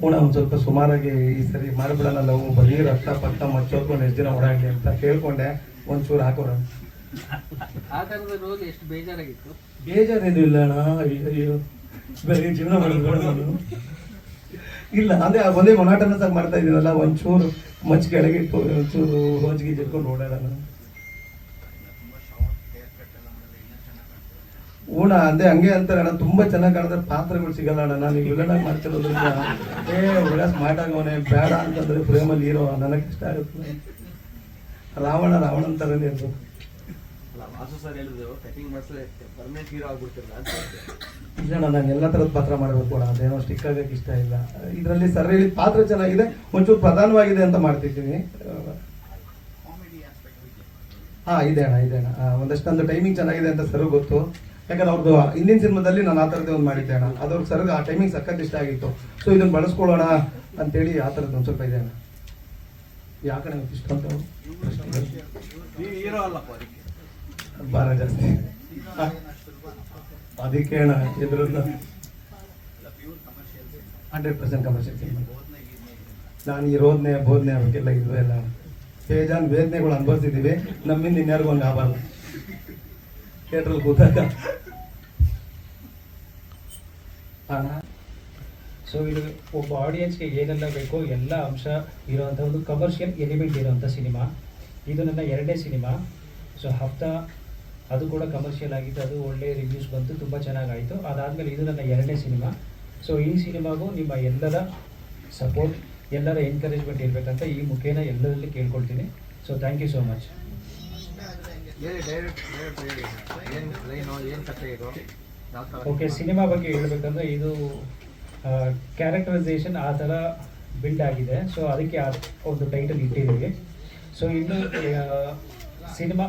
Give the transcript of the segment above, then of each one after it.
ಕೂಡ ಒಂದು ಸ್ವಲ್ಪ ಸುಮಾರಾಗಿ ಈ ಸರಿ ಮಾಡಿಬಿಡೋಣ ನಾವು ಬರೀ ರಕ್ತ ಪಕ್ಕ ಮಚ್ಚೋದ್ಕೊಂಡು ಎಷ್ಟು ದಿನ ಓಡಾಡ್ಲಿ ಅಂತ ಕೇಳ್ಕೊಂಡೆ ಒಂಚೂರು ಹಾಕೋಣ. ಆ ಥರದ ರೋಲ್ ಎಷ್ಟು ಬೇಜಾರಾಗಿತ್ತು? ಬೇಜಾರೇನು ಇಲ್ಲ ಅಣ್ಣ ಬರೀ ಜೀವನ ಮಾಡೋದು ನಾನು. ಇಲ್ಲ ಅದೇ ಒಂದೇ ಮೊನಾಟನಸ್ ಆಗಿ ಮಾಡ್ತಾ ಇದೀನಲ್ಲ ಒಂಚೂರು ಮಚ್ಚ ಕೆಳಗೆ ಇಟ್ಟು ಒಂಚೂರು ರೋಜ್ಗೆ ಜರ್ಕೊಂಡು ಓಡಾಡೋಣ. ಊಣ ಅಂದೆ ಹಂಗೆ ಅಂತಾರೆ ಅಣ್ಣ ತುಂಬಾ ಚೆನ್ನಾಗಿ ಕಾಣಿದ್ರೆ ಪಾತ್ರಗಳು ಸಿಗಲ್ಲ ಅಣ್ಣ ನಾನು ಈಗ ವಿಲನ್ ಆಗಿ ಮಾಡ್ತಿರೋದ್ರಿಂದ ಏ ಒಳ್ಳೆ ಸ್ಮಾರ್ಟ್ ಆಗವನೆ ಬೇಡ ಅಂತಂದ್ರೆ ಪ್ರೇಮಲ್ಲಿ ಇರೋ ನನಗೆ ಇಷ್ಟ ಆಗುತ್ತೆ. ರಾವಣ ರಾವಣನ ಥರನೇ ಅಂತ ಇಲ್ಲ ನಾನು ಎಲ್ಲ ಥರದ ಪಾತ್ರ ಮಾಡಬೇಕು ಕೂಡ ಅದೇನೋ ಸ್ಟಿಕ್ ಆಗಕ್ಕೆ ಇಷ್ಟ ಇಲ್ಲ. ಇದರಲ್ಲಿ ಸರ್ ಹೇಳಿದ ಪಾತ್ರ ಚೆನ್ನಾಗಿದೆ ಒಂಚೂರು ಪ್ರಧಾನವಾಗಿದೆ ಅಂತ ಮಾಡ್ತಿದ್ದೀನಿ. ಹಾ ಇದೆ ಅಣ್ಣ ಇದೆ ಅಣ್ಣ. ಒಂದಷ್ಟೊಂದು ಟೈಮಿಂಗ್ ಚೆನ್ನಾಗಿದೆ ಅಂತ ಸರ್ ಗೊತ್ತು. ಯಾಕಂದ್ರೆ ಅವ್ರದ್ದು ಹಿಂದಿನ ಸಿನಿಮಾದಲ್ಲಿ ನಾನು ಆ ಥರದ್ದೇ ಒಂದು ಮಾಡಿದ್ದೆ ಅಣ್ಣ. ಅದ್ರ ಸರ್ಗೆ ಆ ಟೈಮಿಂಗ್ ಸಖತ್ ಇಷ್ಟ ಆಗಿತ್ತು. ಸೊ ಇದನ್ನ ಬಳಸ್ಕೊಳ್ಳೋಣ ಅಂತೇಳಿ ಆ ಥರದ್ದು ಒಂದು ಸ್ವಲ್ಪ ಇದೆ ಅಣ್ಣ. ಯಾಕಣ್ಣ ಇಷ್ಟ ಅಂತ ಭಾರ ಜಾಸ್ತಿ. ಅದಕ್ಕೆ ಅಣ್ಣ ಎದುರನ್ನ ಹಂಡ್ರೆಡ್ ಪರ್ಸೆಂಟ್ ಕಮರ್ಷಿಯಲ್ ಸಿನಿಮಾ. ನಾನು ಈ ರೋದನೆ ಬೋಧನೆ ಅವಕ್ಕೆಲ್ಲ ಇದು ಎಲ್ಲ. ಬೇಜಾನ್ ವೇದನೆಗಳು ಅನುಭವಿಸಿದ್ದೀವಿ ನಮ್ಮಿಂದ ಇನ್ಯಾರಿಗೂ ಒಂದು ಆಗಬಾರ್ದು. ಥಿಯೇಟ್ರಲ್ಲಿ ಕೂತಾಗ ಹಣ ಸೊ ಇದು ಒಬ್ಬ ಆಡಿಯನ್ಸ್ಗೆ ಏನೆಲ್ಲ ಬೇಕೋ ಎಲ್ಲ ಅಂಶ ಇರುವಂಥ ಒಂದು ಕಮರ್ಷಿಯಲ್ ಎಲಿಮೆಂಟ್ ಇರುವಂಥ ಸಿನಿಮಾ ಇದು ನನ್ನ ಎರಡನೇ ಸಿನಿಮಾ ಸೊ ಹಫ್ತಾ ಅದು ಕೂಡ ಕಮರ್ಷಿಯಲ್ ಆಗಿತ್ತು, ಅದು ಒಳ್ಳೆ ರಿವ್ಯೂಸ್ ಬಂತು, ತುಂಬ ಚೆನ್ನಾಗಾಯಿತು. ಅದಾದಮೇಲೆ ಇದು ನನ್ನ ಎರಡನೇ ಸಿನಿಮಾ ಸೊ ಈ ಸಿನಿಮಾಗೂ ನಿಮ್ಮ ಎಲ್ಲರ ಸಪೋರ್ಟ್ ಎಲ್ಲರ ಎನ್ಕರೇಜ್ಮೆಂಟ್ ಇರಬೇಕಂತ ಈ ಮುಖೇನ ಎಲ್ಲರಲ್ಲಿ ಕೇಳ್ಕೊಳ್ತೀನಿ. So thank you so much ಏನು ಓಕೆ ಸಿನಿಮಾ ಬಗ್ಗೆ ಹೇಳ್ಬೇಕಂದ್ರೆ ಇದು ಕ್ಯಾರೆಕ್ಟರೈಸೇಷನ್ ಆ ಥರ ಬಿಲ್ಡ್ ಆಗಿದೆ. ಸೊ ಅದಕ್ಕೆ ಒಂದು ಟೈಟಲ್ ಇಟ್ಟಿದ್ದೀವಿ. ಸೊ ಇನ್ನು ಸಿನಿಮಾ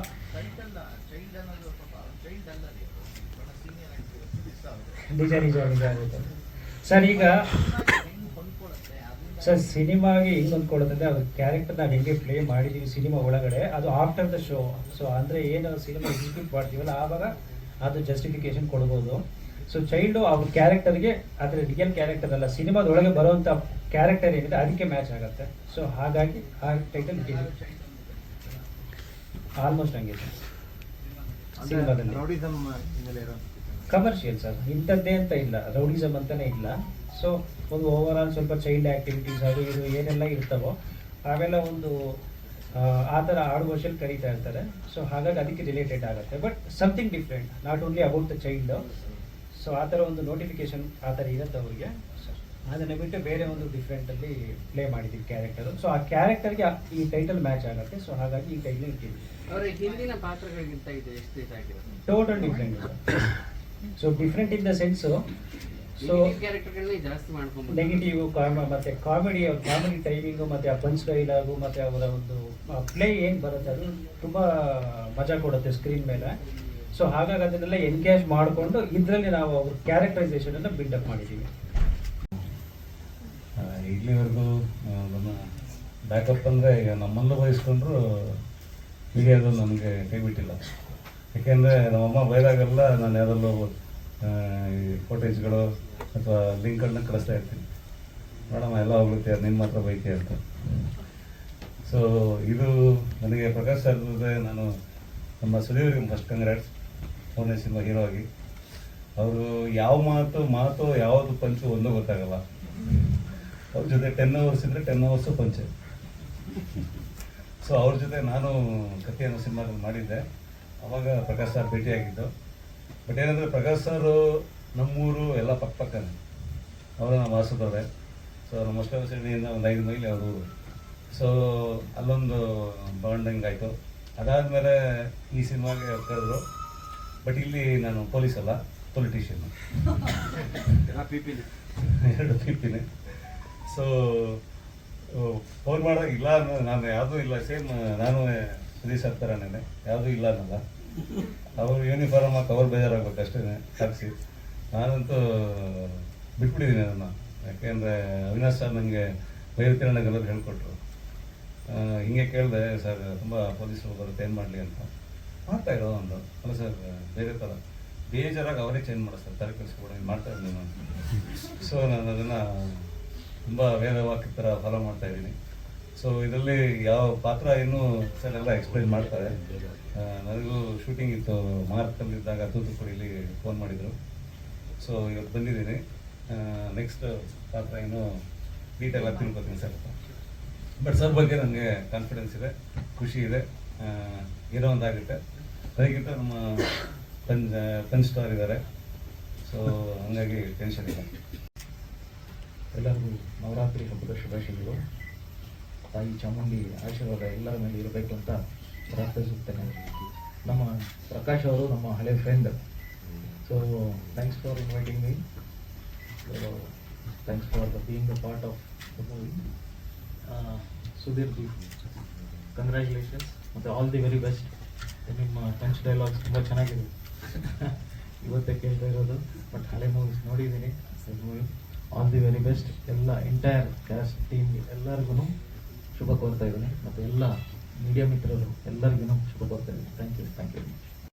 ನಿಜ ನಿಜ ನಿಜ ಆಗುತ್ತೆ. ಸರ್, ಈಗ ಸರ್ ಸಿನಿಮಾಗೆ ಹಿಂಗೆ ಅಂದ್ಕೊಳ್ಳೋದಂದ್ರೆ ಅದು ಕ್ಯಾರೆಕ್ಟರ್ ನಾವು ಹೆಂಗೆ ಪ್ಲೇ ಮಾಡಿದ್ದೀವಿ ಸಿನಿಮಾ ಒಳಗಡೆ ಅದು ಆಫ್ಟರ್ ದ ಶೋ. ಸೊ ಅಂದರೆ ಏನು ಸಿನಿಮಾ ಎಕ್ಸಿಕ್ಯೂಟ್ ಮಾಡ್ತೀವಲ್ಲ ಆವಾಗ ಅದು ಜಸ್ಟಿಫಿಕೇಶನ್ ಕೊಡ್ಬೋದು. ಸೊ ಚೈಲ್ಡು ಅವ್ರ ಕ್ಯಾರೆಕ್ಟರ್ಗೆ ಅದರ ರಿಯಲ್ ಕ್ಯಾರೆಕ್ಟರ್ ಅಲ್ಲ ಸಿನಿಮಾದೊಳಗೆ ಬರುವಂಥ ಕ್ಯಾರೆಕ್ಟರ್ ಏನಿದೆ ಅದಕ್ಕೆ ಮ್ಯಾಚ್ ಆಗುತ್ತೆ. ಸೊ ಹಾಗಾಗಿ ಆ ಟೈಟಲ್ ಆಲ್ಮೋಸ್ಟ್ ಹಂಗೆ ಸರ್ ಸಿನಿಮಾದಲ್ಲಿ. ಕಮರ್ಷಿಯಲ್ ಸರ್ ಇಂಥದ್ದೇ ಅಂತ ಇಲ್ಲ. ರೌಡಿಸಮ್ ಅಂತಾನೆ ಇಲ್ಲ. ಸೊ ಒಂದು ಓವರ್ ಆಲ್ ಸ್ವಲ್ಪ ಚೈಲ್ಡ್ ಆಕ್ಟಿವಿಟೀಸ್ ಅದು ಇದು ಏನೆಲ್ಲ ಇರ್ತವೋ ಅವೆಲ್ಲ ಒಂದು ಆ, ಥರ ಆಡು ಭಾಷೆಯಲ್ಲಿ ಕರೀತಾ ಇರ್ತಾರೆ. ಸೊ ಹಾಗಾಗಿ ಅದಕ್ಕೆ ರಿಲೇಟೆಡ್ ಆಗುತ್ತೆ. But something different not only about the child so ಆ ಥರ ಒಂದು ನೋಟಿಫಿಕೇಶನ್ ಆ ಥರ ಇರುತ್ತೆ ಅವ್ರಿಗೆ. ಅದನ್ನು ಬಿಟ್ಟು ಬೇರೆ ಒಂದು ಡಿಫ್ರೆಂಟಲ್ಲಿ ಪ್ಲೇ ಮಾಡಿದ್ದೀವಿ ಕ್ಯಾರೆಕ್ಟರು ಸೊ ಆ ಕ್ಯಾರೆಕ್ಟರ್ಗೆ ಈ ಟೈಟಲ್ ಮ್ಯಾಚ್ ಆಗುತ್ತೆ. ಸೊ ಹಾಗಾಗಿ ಈ ಟೈಟಲ್ ಇಟ್ಟಿದ್ದೀವಿ ಪಾತ್ರಗಳಿಗಿಂತ total different so different in the sense so negative ಮತ್ತೆ ಕಾಮಿಡಿ ಕಾಮಿಡಿ ಟೈಮಿಂಗು ಮತ್ತೆ ಆ ಪಂಚ್ ಡೈಲಾಗು ಮತ್ತೆ ಅವರ ಒಂದು ಪ್ಲೇ ಏನು ಬರುತ್ತೆ ಅದು ತುಂಬ ಮಜಾ ಕೊಡುತ್ತೆ ಸ್ಕ್ರೀನ್ ಮೇಲೆ. ಸೊ ಹಾಗಾಗಿ ಅದನ್ನೆಲ್ಲ ಎನ್ಗೇಜ್ ಮಾಡಿಕೊಂಡು ಇದರಲ್ಲಿ ನಾವು ಅವ್ರ ಕ್ಯಾರೆಕ್ಟರೈಸೇಷನ್ ಅನ್ನು ಬಿಲ್ಡಪ್ ಮಾಡಿದ್ದೀವಿ. ಇಲ್ಲಿವರೆಗೂ ಆ, ಬ್ಯಾಕಪ್ ಅಂದರೆ ಈಗ ನಮ್ಮಲ್ಲೂ ವಹಿಸ್ಕೊಂಡ್ರು ಮೀಡಿಯಾದು ನನಗೆ ಕೈ ಬಿಟ್ಟಿಲ್ಲ. ಯಾಕೆಂದರೆ ನಮ್ಮಮ್ಮ ಬೈದಾಗೆಲ್ಲ ನಾನು ಈ ಫೋಟೇಜ್ಗಳು ಅಥವಾ ಲಿಂಕ್ಗಳನ್ನ ಕಳಿಸ್ತಾ ಇರ್ತೀನಿ. ನೋಡಮ್ಮ, ಎಲ್ಲ ಹೋಗುತ್ತೆ ಅದು ನಿಮ್ಮ ಹತ್ರ ಬೈಕೆ ಅಂತ. ಸೊ ಇದು ನನಗೆ ಪ್ರಕಾಶ್ ಸರ್ ನಾನು ನಮ್ಮ ಸುದೀವ್ರಿಗೆ ಫಸ್ಟ್ ಕಂಗ್ರಾಟ್ಸ್ ಮೂರನೇ ಸಿನಿಮಾ ಹೀರೋ ಆಗಿ. ಅವರು ಯಾವ ಮಾತು ಮಾತು, ಯಾವುದು ಪಂಚು ಒಂದು ಗೊತ್ತಾಗಲ್ಲ. ಅವ್ರ ಜೊತೆ ಟೆನ್ ಅವರ್ಸ್ ಇದ್ರೆ ಟೆನ್ ಅವರ್ಸು ಪಂಚೆ. ಸೊ ಅವ್ರ ಜೊತೆ ನಾನು ಕಥೆ ಅನ್ನೋ ಸಿನಿಮಾದಲ್ಲಿ ಮಾಡಿದ್ದೆ. ಅವಾಗ ಪ್ರಕಾಶ್ ಸರ್ ಭೇಟಿಯಾಗಿದ್ದು. ಬಟ್ ಏನಂದರೆ ಪ್ರಕಾಶ್ ಸರ್ ನಮ್ಮೂರು ಎಲ್ಲ ಪಕ್ಕ ಪಕ್ಕನೇ ಅವರು ನಮ್ಮ ವಾಸದವ್ರೆ ಸೊ ನಮ್ಮ ಅಷ್ಟವಸಡಿಯಿಂದ ಒಂದು ಐದು ಮೈಲಿ ಅವರು ಊರು ಸೊ ಅಲ್ಲೊಂದು ಬಾಂಡಿಂಗ್ ಆಯಿತು ಅದಾದಮೇಲೆ ಈ ಸಿನಿಮಾಗೆ ಕರೆದ್ರು ಬಟ್ ಇಲ್ಲಿ ನಾನು ಪೊಲೀಸ್ ಅಲ್ಲ ಪೊಲಿಟಿಷಿಯನ್ ಪಿ ಎರಡು ಪಿಪಿನೇ ಸೊ ಫೋನ್ ಮಾಡಿದಾಗ ಇಲ್ಲ ನಾನು ಯಾವುದೂ ಇಲ್ಲ ಸೇಮ್ ನಾನು ಸುದೀಶ್ ನೆನೆ ಯಾವುದೂ ಇಲ್ಲ ಅನ್ನಲ್ಲ ಅವರು ಯೂನಿಫಾರ್ಮ್ ಹಾಕಿ ಅವ್ರು ಬೇಜಾರಾಗಬೇಕು ಅಷ್ಟೇ ಹಾಕ್ಸಿ ನಾನಂತೂ ಬಿಟ್ಬಿಟ್ಟಿದ್ದೀನಿ ಅದನ್ನು. ಯಾಕೆಂದರೆ ಅವಿನಾಶ್ ಸರ್ ನನಗೆ ಬೈರುಕಿರಣಗೆಲ್ಲರೂ ಹೇಳ್ಕೊಟ್ರು. ಹಿಂಗೆ ಕೇಳಿದೆ, ಸರ್, ತುಂಬ ಪೊಲೀಸರು ಬರುತ್ತೆ, ಏನು ಮಾಡಲಿ ಅಂತ. ಮಾಡ್ತಾ ಇರೋ ಒಂದು. ಅಲ್ಲ ಸರ್, ಬೇರೆ ಥರ ಬೇಜಾರಾಗಿ ಅವರೇ ಚೇಂಜ್ ಮಾಡಿಸ್ತಾರೆ ತರ ಕೆಲಸ ಕೂಡ ಮಾಡ್ತಾ ಇದ್ದೀನಿ ನಾನು. ಸೊ ನಾನು ಅದನ್ನು ತುಂಬ ವೇದವಾಕ್ಯ ಥರ ಫಾಲೋ ಮಾಡ್ತಾ ಇದ್ದೀನಿ. ಸೊ ಇದರಲ್ಲಿ ಯಾವ ಪಾತ್ರ ಏನು ಸರ್ ಎಲ್ಲ ಎಕ್ಸ್ಪ್ಲೈನ್ ಮಾಡ್ತಾರೆ. ನನಗೂ ಶೂಟಿಂಗ್ ಇತ್ತು. ಮಾರ್ಕಲ್ಲಿದ್ದಾಗ ತೂತುಕುಡಿಯಲ್ಲಿ ಫೋನ್ ಮಾಡಿದರು. ಸೊ ಇವತ್ತು ಬಂದಿದ್ದೀನಿ. ನೆಕ್ಸ್ಟ್ ಪಾತ್ರ ಏನು ಡೀಟೇಲ್ ಆಗಿ ತಿಳ್ಕೊತೀನಿ ಸರ್. ಬಟ್ ಸರ್ ಬಗ್ಗೆ ನನಗೆ ಕಾನ್ಫಿಡೆನ್ಸ್ ಇದೆ, ಖುಷಿ ಇದೆ. ಏನೋ ಒಂದಾಗುತ್ತೆ. ಅದಕ್ಕಿಂತ ನಮ್ಮ ಪಂಚ್ ಪಂಚ್ ಸ್ಟಾರ್ ಇದ್ದಾರೆ. ಸೊ ಹಂಗಾಗಿ ಟೆನ್ಷನ್ ಇಲ್ಲ. ಎಲ್ಲರಿಗೂ ನವರಾತ್ರಿ ಹಬ್ಬದ ಶುಭಾಶಯಗಳು. ತಾಯಿ ಚಾಮುಂಡಿ ಆಶೀರ್ವಾದ ಎಲ್ಲರ ಮೇಲೆ ಇರಬೇಕು ಅಂತ ಪ್ರಾರ್ಥಿಸುತ್ತೇನೆ ನಮ್ಮ ಪ್ರಕಾಶ್ ಅವರು ನಮ್ಮ ಹಳೆ friend so thanks for inviting me thanks for the being the part of the movie Sudheer ji congratulations ಮತ್ತು ಆಲ್ ದಿ ವೆರಿ ಬೆಸ್ಟ್ ನಿಮ್ಮ ಪಂಚ್ ಡೈಲಾಗ್ಸ್ ತುಂಬ ಚೆನ್ನಾಗಿದೆ. ಇವತ್ತೇ ಕೇಳ್ತಾ ಇರೋದು ಬಟ್ ಹಳೆ ಮೂವೀಸ್ ನೋಡಿದ್ದೀನಿ. Movie all the very best ಎಲ್ಲ ಎಂಟೈರ್ ಕ್ಯಾಸ್ಟ್ ಟೀಮ್ ಎಲ್ಲರಿಗೂ ಶುಭ ಕೋರ್ತಾ ಇದ್ದೀನಿ. ಮತ್ತು ಎಲ್ಲ ಮೀಡಿಯಾ ಮಿತ್ರರು ಎಲ್ಲರಿಗೂ ಶುಭ ಕೋರ್ತಾ ಇದ್ದೀನಿ. Thank you thank you